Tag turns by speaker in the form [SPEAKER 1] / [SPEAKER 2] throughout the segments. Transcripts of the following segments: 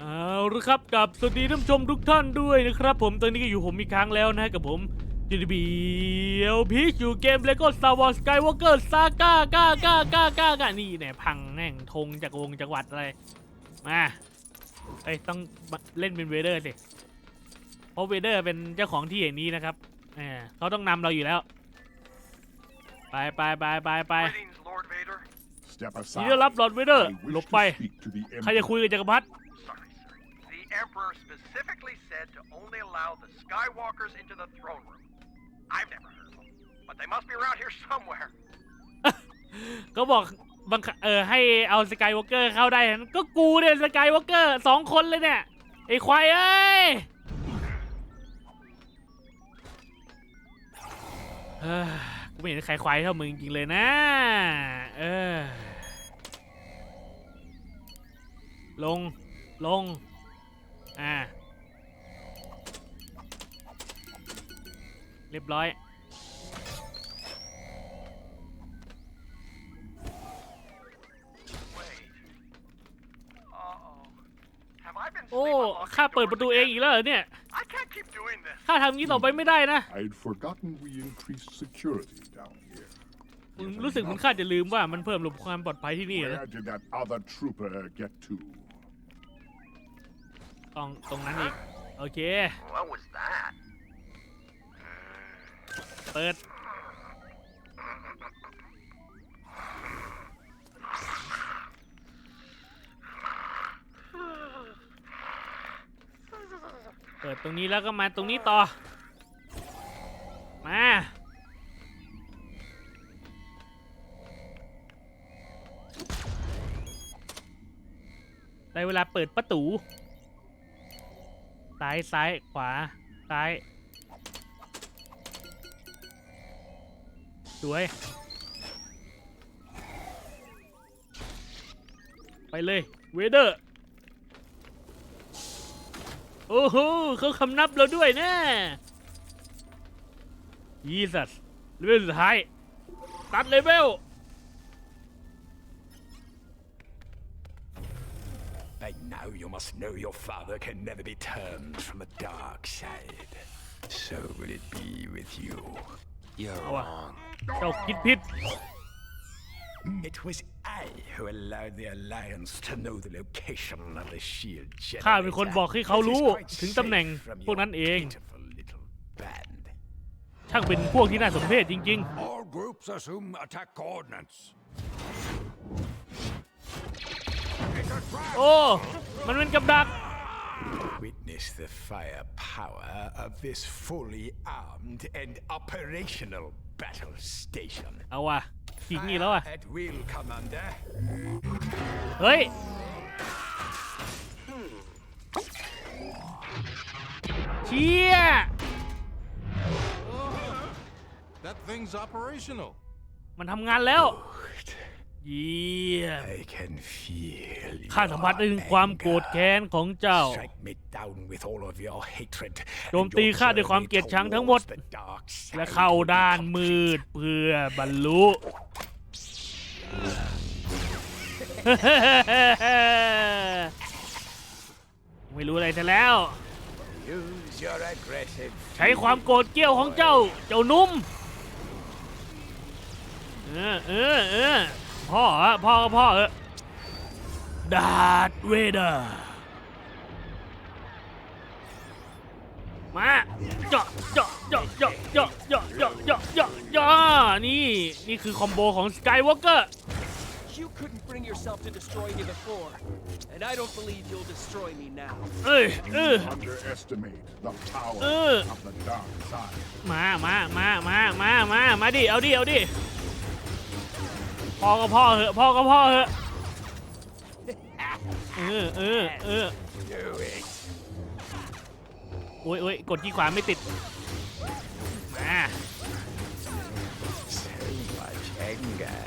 [SPEAKER 1] เอาละครับกับสวัสดีท่านผู้ชมทุกท่านด้วยนะครับ ผมตอนนี้ก็อยู่ผมอีกครั้งแล้วนะกับผมจูดีบีเอลพีอยู่เกม LEGO Star Wars Skywalker Saga ก้าก้าก้าก้าก้านี่เนี่ยพังแน่งธงจากวงจังหวัดอะไรมาเอ้ยต้องเล่นเป็นเวเดอร์สิเพราะเวเดอร์เป็นเจ้าของที่อย่างนี้นะครับเออเขาต้องนำเราอยู่แล้ว ไปไปไปไปไป
[SPEAKER 2] Greetings, Lord Vader.
[SPEAKER 3] Step
[SPEAKER 1] ยิน
[SPEAKER 3] aside.
[SPEAKER 1] ดีต้อนรับหลอดเวเดอร์
[SPEAKER 3] I
[SPEAKER 1] หล
[SPEAKER 3] wish
[SPEAKER 1] บไป
[SPEAKER 3] to speak to the
[SPEAKER 1] ใครจะ
[SPEAKER 3] Emperor.
[SPEAKER 1] คุยกับจักรพรรดิ
[SPEAKER 2] Sorry, sir. The Emperor specifically said to only allow the Skywalkers into the throne room. I've never heard of them, but they must be around here somewhere.
[SPEAKER 1] ก็บอกบังคับเออให้เอาสกายวอล์กเกอร์เข้าได้นั้นก็กูเนี่ยสกายวอล์กเกอร์สองคนเลยเนี่ยไอ้ควายเอ้ยเออกูไม่เห็นใครควายเท่ามึงจริงเลยนะเออลงลง อ่า เรียบร้อย
[SPEAKER 2] Wait. Uh-oh. Have I been
[SPEAKER 1] โอ้
[SPEAKER 2] sleepwalking
[SPEAKER 1] ข้าเปิดประตูเองอีกแล้วเหรอเนี่ย
[SPEAKER 2] I can't keep doing this.
[SPEAKER 1] ข้าทำงี้ต่อไปไม่ได้นะ
[SPEAKER 3] I'd forgotten we increased security down here.
[SPEAKER 1] มึงรู้สึกเหมันข้าจะลืมว่ามันเพิ่มระบบความปลอดภัยที่นี่นะ
[SPEAKER 3] Where did that other trooper get to?
[SPEAKER 1] ตรงตรงนั้นอีก โอเค
[SPEAKER 2] What was that?
[SPEAKER 1] เปิด เปิดตรงนี้แล้วก็มาตรงนี้ต่อ มา ได้เวลาเปิดประตูซ้ายซ้ายขวา ซ้าย สวย ไปเลย เวเดอร์ โอ้โหเขาคำนับเราด้วยนะยีสัสเลเวลสุดท้าย ตัดเลเวล
[SPEAKER 4] now you must know your father can never be turned from the dark side. So will it be with you. You're
[SPEAKER 1] Aua.
[SPEAKER 4] wrong.
[SPEAKER 1] เจ้าคิดผิด
[SPEAKER 4] It was I who allowed the Alliance to know the location of the shield generator.
[SPEAKER 1] ข้าเป็นคนบอกให้เขารู้
[SPEAKER 4] It is quite
[SPEAKER 1] ถึงตำแหน่ง
[SPEAKER 4] safe from
[SPEAKER 1] พวกนั้น
[SPEAKER 4] your
[SPEAKER 1] เอง
[SPEAKER 4] pitiful little band.
[SPEAKER 1] ช่างเป็นพวกที่น่าสมเพชจริง
[SPEAKER 5] All groups assume attack coordinates.
[SPEAKER 1] ๆ โอ้ มันเป็นกับดัก
[SPEAKER 4] Witness the firepower of this fully armed and operational battle station.
[SPEAKER 1] เอาว่ะขิงอีกแล้วอ่ะ
[SPEAKER 4] At will, Commander.
[SPEAKER 1] เฮ้ย เชี่ย
[SPEAKER 5] That thing's operational.
[SPEAKER 1] มันทำงานแล้ว เยี่ยม
[SPEAKER 4] I can feel
[SPEAKER 1] ข้าสัมผัสได้ถึงความโกรธแค้นของเจ้า
[SPEAKER 4] Strike me down with all of your hatred.
[SPEAKER 1] โจมตีข้าด้วยความเกลียดชังทั้งหมด
[SPEAKER 4] The dark side
[SPEAKER 1] และเข้าด้านมืดเพื่อบรรลุ ไม่รู้อะไรซะแล้ว
[SPEAKER 4] Use your aggressive
[SPEAKER 1] ใช้ความโกรธเกรี้ยวของเจ้า เจ้านุ่ม เออเออเออ พ่อฮะพ่อก็พ่อเออดาร์ธเวเดอร์มาเจาะเจาะเจาะเจาะเจาะเจาะเจาะเจาะเจาะเจาะนี่ นี่คือคอมโบของสกายวอล์กเกอร์
[SPEAKER 6] You couldn't bring yourself to destroy me before, and I don't believe you'll destroy me now.
[SPEAKER 1] เอ้ยเออ
[SPEAKER 3] Underestimate the power
[SPEAKER 1] Uh.
[SPEAKER 3] of the dark side.
[SPEAKER 1] มามามามามามามาดิ เอาดิ เอาดิ พ่อก็พ่อเหอะพ่อก็พ่อเหอะเออเออเออ
[SPEAKER 4] do it.
[SPEAKER 1] โอ้ยโอ้ยกดที่ขวาไม่ติดมา
[SPEAKER 4] So much anger.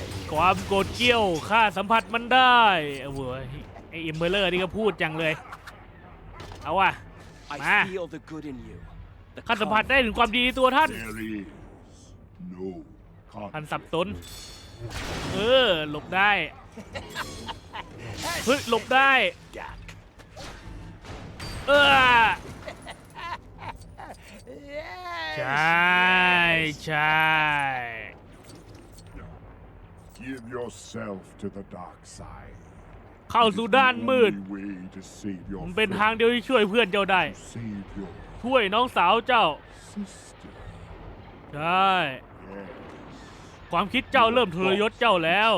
[SPEAKER 4] I
[SPEAKER 1] ความโกรธเกรี้ยวข้าสัมผัสมันได้เอาเว้ยไอเอมเบอร์เลอร์นี่ก็พูดจังเลย เอาว่ะ
[SPEAKER 6] I
[SPEAKER 1] Ma.
[SPEAKER 6] feel the good in you. The
[SPEAKER 1] ข้าสัมผัส
[SPEAKER 6] calm.
[SPEAKER 1] ได้ถึงความดีในตัวท่าน
[SPEAKER 3] There is no
[SPEAKER 1] ท่าน
[SPEAKER 3] conflict.
[SPEAKER 1] สับสน เออหลบได้ เฮ้ยหลบได้
[SPEAKER 4] duck.
[SPEAKER 1] เออใช่ใช่
[SPEAKER 3] Give yourself to the dark side.
[SPEAKER 1] เข้าสู่ด้านมืด
[SPEAKER 3] Only way to save your
[SPEAKER 1] มันเป็น
[SPEAKER 3] friend,
[SPEAKER 1] ทางเดียวที่ช่วยเพื่อนเจ้าได้
[SPEAKER 3] to save your
[SPEAKER 1] ช่วยน้องสาวเจ้า
[SPEAKER 3] sister.
[SPEAKER 1] ใช่
[SPEAKER 3] Yes.
[SPEAKER 1] ความคิดเจ้าเริ่มทรยศเจ้าแล้ว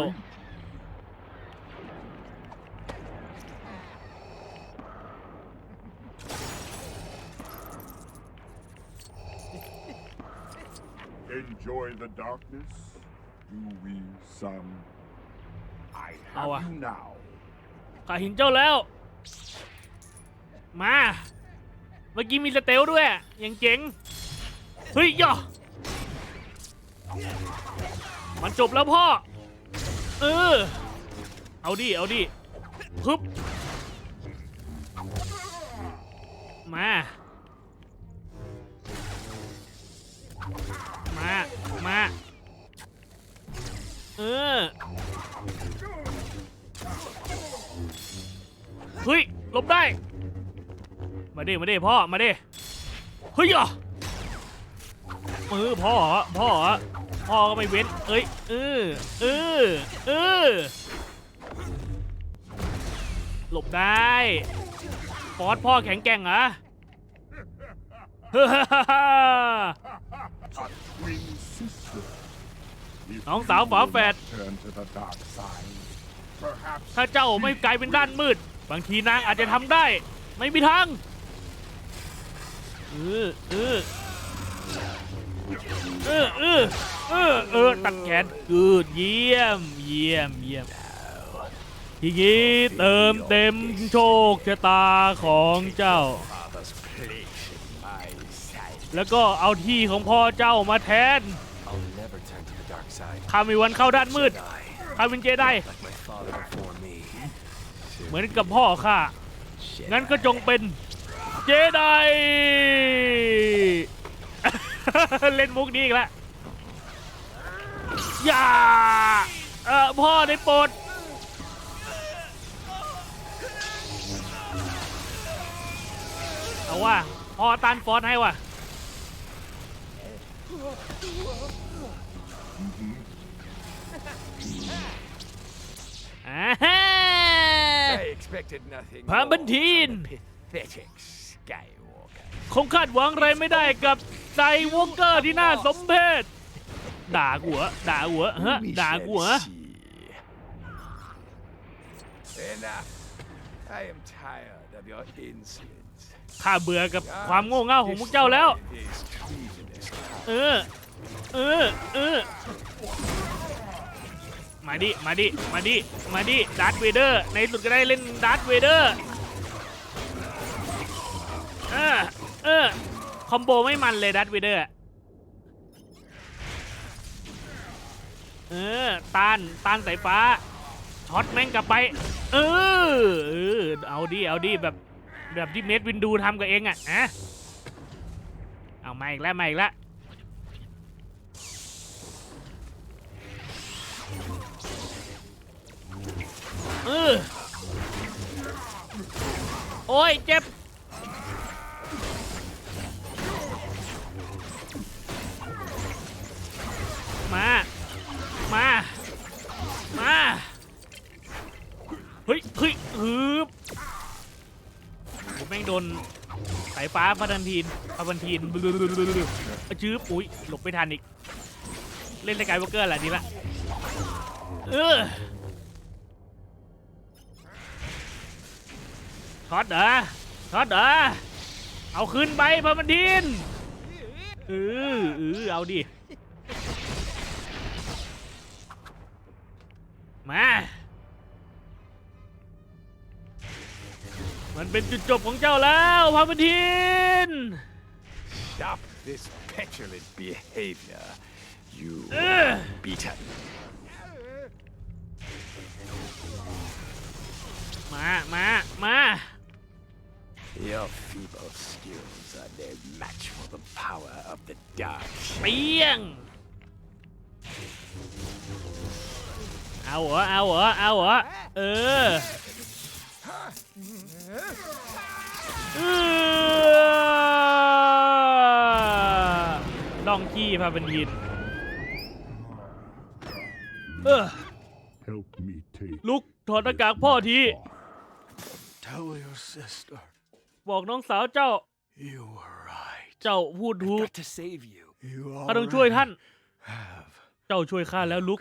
[SPEAKER 3] Enjoy the darkness, do we, son? I have
[SPEAKER 1] Aua.
[SPEAKER 3] you now.
[SPEAKER 1] ข้าเห็นเจ้าแล้ว มา เมื่อกี้มีสเตลด้วย ยังเจ๋ง เฮ้ยย่อ มันจบแล้วพ่อ เออ เอาดิ เอาดิฮึบ มา มา มา เออ เฮ้ยหลบได้ มาดิ มาดิพ่อ มาดิ เฮ้ยอะมือพ่อพ่อ พ่อก็ไม่เว้น เอ้ยเออเออเออหลบได้ฟอสพ่อแข็งแกร่งเหรอ
[SPEAKER 3] Twin sister. If
[SPEAKER 1] น้องสาว
[SPEAKER 3] you
[SPEAKER 1] ฝา
[SPEAKER 3] will
[SPEAKER 1] แฝด
[SPEAKER 3] not Turn to the dark side. Perhaps
[SPEAKER 1] ถ้าเจ้าไม่กลายเป็นด้านมืด บางทีนางอาจจะทำได้ ไม่มีทางเออเออ เออเออเออเออตัดแขนกูดเยี่ยม เยี่ยมเยี่ยมทีนี้เติมเต็มโชคชะตาของเจ้า แล้วก็เอาที่ของพ่อเจ้ามาแทนข้ามีวันเข้าด้านมืดข้าเป็นเจไดเหมือนกับพ่อข้างั้นก็จงเป็นเจได เล่นมุกนี้อีกแล้วอย่าเออพ่อได้โปรดเอาว่าพ่อตันฟอนให้ว่ะอ่าฮะ
[SPEAKER 4] I expected nothing
[SPEAKER 1] พาบัน
[SPEAKER 4] more
[SPEAKER 1] ทีน คงคาดหวังอะไรไม่ได้กับไซวอกเกอร์ที่น่าสมเพชด่ากูเหรอด่ากูเหรอฮะ
[SPEAKER 4] We
[SPEAKER 1] ด่า
[SPEAKER 4] shall
[SPEAKER 1] กูเหรอ
[SPEAKER 4] see. Enough. I am tired of your insolence.
[SPEAKER 1] ข้าเบื่อกับความโง่เง่าของพวกเจ้าแล้ว
[SPEAKER 4] This treasonous
[SPEAKER 1] เออ เออ เออ มาดิ มาดิ มาดิ มาดิดาร์ธเวเดอร์ ในที่สุดก็ได้เล่นดาร์ธเวเดอร์เออ เออ คอมโบไม่มันเลยดาร์ธเวเดอร์เออต้านต้านสายฟ้าช็อตแม่งกลับไป เออเออเอาดิเอาดิแบบแบบที่เมดวินดูทำกับเองอะอะเอามาอีกแล้วมาอีกแล้วเออโอ้ยเจ็บ มา มา มา เฮ้ยเฮ้ยฮึบผมแม่งโดนสายฟ้าพัทันทีนพัทันทีนบลือๆจื้อปุ๋ยหลบไม่ทันอีก เล่นสกายวอล์กเกอร์แหละดีละ เออช็อตเหรอช็อตเหรอเอาขึ้นไปพระมันทินเออเออเอาดิ มา มันเป็นจุดจบของเจ้าแล้วพระมันทิน
[SPEAKER 4] Stop this petulant behavior. You
[SPEAKER 1] Ugh.
[SPEAKER 4] beaten.
[SPEAKER 1] มา มา มา
[SPEAKER 4] Your feeble skills are no match for the power of the dark
[SPEAKER 1] เปียง เอาเหรอเอาเหรอเอาเหรอเออเออดองกี้พาเป็นยินเออ
[SPEAKER 3] Help me take
[SPEAKER 1] ลุกถอดหน้ากากพ่อที
[SPEAKER 3] off.
[SPEAKER 4] Tell your sister
[SPEAKER 1] บอกน้องสาวเจ้า
[SPEAKER 4] you were right.
[SPEAKER 1] เจ้าพูดถูก
[SPEAKER 6] Got to save you.
[SPEAKER 4] You
[SPEAKER 1] ข้าต้องช่วยท่าน
[SPEAKER 4] have
[SPEAKER 1] เจ้าช่วยข้าแล้วลุก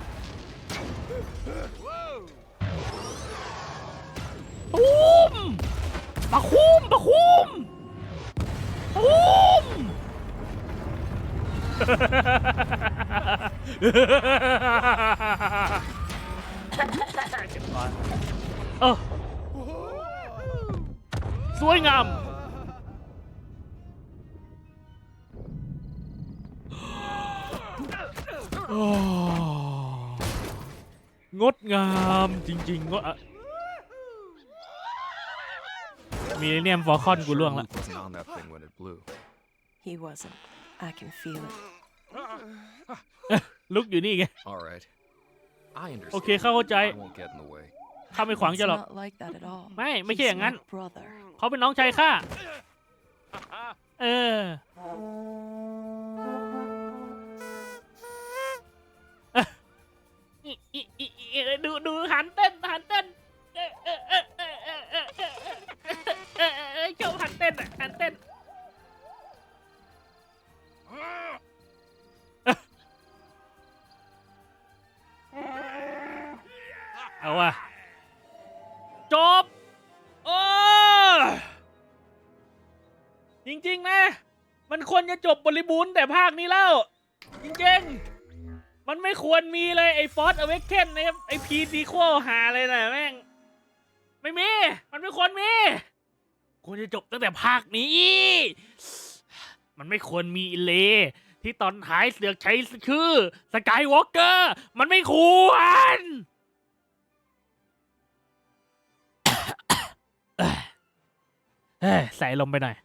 [SPEAKER 1] สวยงาม งดงามจริงๆงดมีเนียมฟอคอนกูล่วงละ
[SPEAKER 7] He wasn't. I can feel it.
[SPEAKER 1] ลุกอยู่นี่ไง
[SPEAKER 8] All right. I understand.
[SPEAKER 1] โอเคเข้าใจ
[SPEAKER 8] I won't get in the way.
[SPEAKER 1] ข้าไม่ขวาง
[SPEAKER 7] It's
[SPEAKER 1] เจะหรอก
[SPEAKER 7] not like that at all.
[SPEAKER 1] ไม่ไม่ใช่
[SPEAKER 7] He's
[SPEAKER 1] อย่างนั้น
[SPEAKER 7] my brother.
[SPEAKER 1] เขาเป็นน้องชายข้า เออ อิอิอิอิดูดูหันเต้นหันเต้นเออเออเออเออเออเออเออเออเออเออชอบหันเต้นอะหันเต้น เอาว่ะ จบ โอ้จริงๆนะ มันควรจะจบบริบูรณ์แต่ภาคนี้แล้ว จริงๆ มันไม่ควรมีเลยไอ้ฟอสอเวกเคนไอ้ไอ้พีซีโคหาเลยนะแม่ง ไม่มี มันไม่ควรมี ควรจะจบตั้งแต่ภาคนี้ มันไม่ควรมีเลที่ตอนท้ายเสือกใช้ชื่อสกายวอล์กเกอร์ มันไม่ควร ใส่ลมไปหน่อย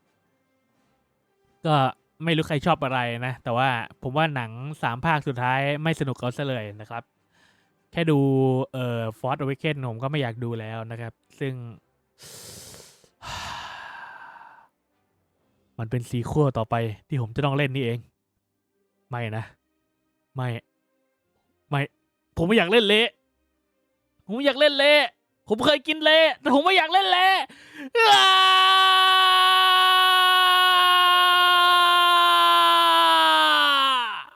[SPEAKER 1] ก็ไม่รู้ใครชอบอะไรนะ แต่ว่าผมว่าหนังสามภาคสุดท้ายไม่สนุกเอาซะเลยนะครับ แค่ดูเอ่อฟอร์ดอเวเคนผมก็ไม่อยากดูแล้วนะครับ ซึ่ง มันเป็นซีคั่วต่อไปที่ผมจะต้องเล่นนี่เอง ไม่นะ ไม่ ไม่ ผมไม่อยากเล่นเละ ผมอยากเล่นเละ ผมเคยกินเละแต่ผมไม่อยากเล่นเละ